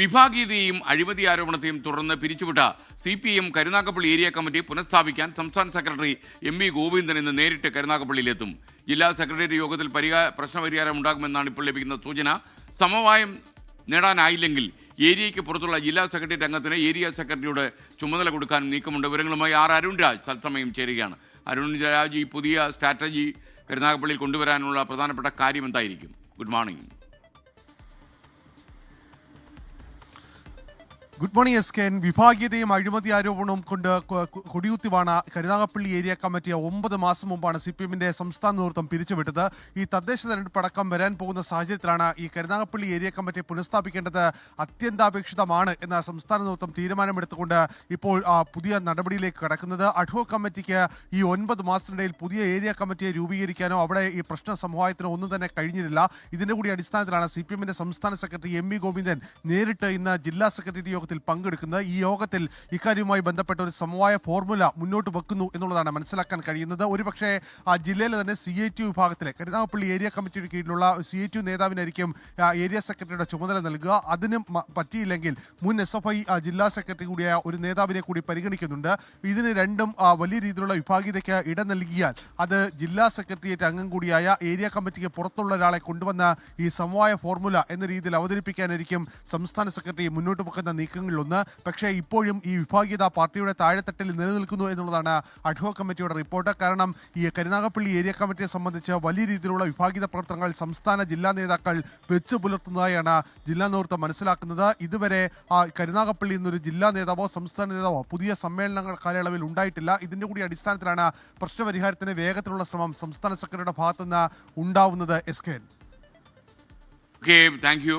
വിഭാഗീയതയും അഴിമതി ആരോപണത്തെയും തുടർന്ന് പിരിച്ചുവിട്ട C P M Karunagappally area committee പുനഃസ്ഥാപിക്കാൻ സംസ്ഥാന സെക്രട്ടറി എം വി ഗോവിന്ദൻ ഇന്ന് നേരിട്ട് കരുനാഗപ്പള്ളിയിലെത്തും. ജില്ലാ സെക്രട്ടേറിയറ്റ് യോഗത്തിൽ പരിഹാര പ്രശ്നപരിഹാരം ഉണ്ടാകുമെന്നാണ് ഇപ്പോൾ ലഭിക്കുന്ന സൂചന. സമവായം നേടാനായില്ലെങ്കിൽ ഏരിയയ്ക്ക് പുറത്തുള്ള ജില്ലാ സെക്രട്ടേറിയറ്റ് അംഗത്തിന് ഏരിയ സെക്രട്ടറിയുടെ ചുമതല കൊടുക്കാൻ നീക്കമുണ്ട്. വിവരങ്ങളുമായി ആർ അരുൺ രാജ് തത്സമയം ചേരുകയാണ്. അരുൺ രാജ് ഈ പുതിയ സ്ട്രാറ്റജി കരുനാഗപ്പള്ളിയിൽ കൊണ്ടുവരാനുള്ള പ്രധാനപ്പെട്ട കാര്യം എന്തായിരിക്കും? Good morning. Good morning S K വിഭാഗീയതയും അഴിമതി ആരോപണവും കൊണ്ട് കൊടിയുത്തിവാണ കരുനാഗപ്പള്ളി ഏരിയ കമ്മിറ്റി ഒമ്പത് മാസം മുമ്പാണ് സി പി എമ്മിന്റെ സംസ്ഥാന നേതൃത്വം പിരിച്ചുവിട്ടത്. ഈ തദ്ദേശ തെരഞ്ഞെടുപ്പ് അടക്കം വരാൻ പോകുന്ന സാഹചര്യത്തിലാണ് ഈ കരുനാഗപ്പള്ളി ഏരിയ കമ്മിറ്റി പുനഃസ്ഥാപിക്കേണ്ടത് അത്യന്താപേക്ഷിതമാണ് എന്ന സംസ്ഥാന നേതൃത്വം തീരുമാനമെടുത്തുകൊണ്ട് ഇപ്പോൾ പുതിയ നടപടിയിലേക്ക് കടക്കുന്നത്. അഡ്ഹോ കമ്മിറ്റിക്ക് ഈ ഒൻപത് മാസത്തിനിടയിൽ പുതിയ ഏരിയ കമ്മിറ്റിയെ രൂപീകരിക്കാനോ അവിടെ ഈ പ്രശ്ന സമവായത്തിനോ ഒന്നും തന്നെ കഴിഞ്ഞിട്ടില്ല. ഇതിന്റെ കൂടി അടിസ്ഥാനത്തിലാണ് സി പി എമ്മിന്റെ സംസ്ഥാന സെക്രട്ടറി എം വി ഗോവിന്ദൻ നേരിട്ട് ഇന്ന് ജില്ലാ സെക്രട്ടറി യോഗത്തിൽ പങ്കെടുക്കുന്നത്. ഈ യോഗത്തിൽ ഇക്കാര്യവുമായി ബന്ധപ്പെട്ട ഒരു സമവായ ഫോർമുല മുന്നോട്ട് വെക്കുന്നു എന്നുള്ളതാണ് മനസ്സിലാക്കാൻ കഴിയുന്നത്. ഒരുപക്ഷെ ആ ജില്ലയിലെ തന്നെ സി ഐ ടി വിഭാഗത്തിലെ കരുനാഗപ്പള്ളി ഏരിയ കമ്മിറ്റിയുടെ കീഴിലുള്ള സി ഐ ടി നേതാവിനായിരിക്കും ഏരിയ സെക്രട്ടറിയുടെ ചുമതല നൽകുക. അതിന് പറ്റിയില്ലെങ്കിൽ മുൻ എസ് എഫ് ഐ ജില്ലാ സെക്രട്ടറി കൂടിയായ ഒരു നേതാവിനെ കൂടി പരിഗണിക്കുന്നുണ്ട്. ഇതിന് രണ്ടും വലിയ രീതിയിലുള്ള വിഭാഗീയതയ്ക്ക് ഇടം നൽകിയാൽ അത് ജില്ലാ സെക്രട്ടേറിയറ്റ് അംഗം കൂടിയായ ഏരിയ കമ്മിറ്റിക്ക് പുറത്തുള്ള ഒരാളെ കൊണ്ടുവന്ന ഈ സമവായ ഫോർമുല എന്ന രീതിയിൽ അവതരിപ്പിക്കാനായിരിക്കും സംസ്ഥാന സെക്രട്ടറി മുന്നോട്ട് വെക്കുന്ന നീക്കങ്ങളിലൊന്ന് പക്ഷേ ഇപ്പോഴും ഈ വിഭാഗീയത പാർട്ടിയുടെ താഴെത്തട്ടിൽ നിലനിൽക്കുന്നു എന്നുള്ളതാണ് അഡ്ഹോ കമ്മിറ്റിയുടെ റിപ്പോർട്ട് കാരണം ഈ കരുനാഗപ്പള്ളി ഏരിയ കമ്മിറ്റിയെ സംബന്ധിച്ച് വലിയ രീതിയിലുള്ള വിഭാഗീയ പ്രവർത്തനങ്ങൾ സംസ്ഥാന ജില്ലാ നേതാക്കൾ വെച്ചു പുലർത്തുന്നതായാണ് ജില്ലാ നേതൃത്വം മനസ്സിലാക്കുന്നത്. ഇതുവരെ കരുനാഗപ്പള്ളി എന്നൊരു ജില്ലാ നേതാവോ സംസ്ഥാന നേതാവോ പുതിയ സമ്മേളനങ്ങൾ കാലയളവിൽ ഉണ്ടായിട്ടില്ല. ഇതിന്റെ കൂടി അടിസ്ഥാനത്തിലാണ് പ്രശ്നപരിഹാരത്തിന് വേഗത്തിലുള്ള ശ്രമം സംസ്ഥാന സെക്രട്ടറിയുടെ ഭാഗത്തുനിന്ന് ഉണ്ടാവുന്നത്. S K thank you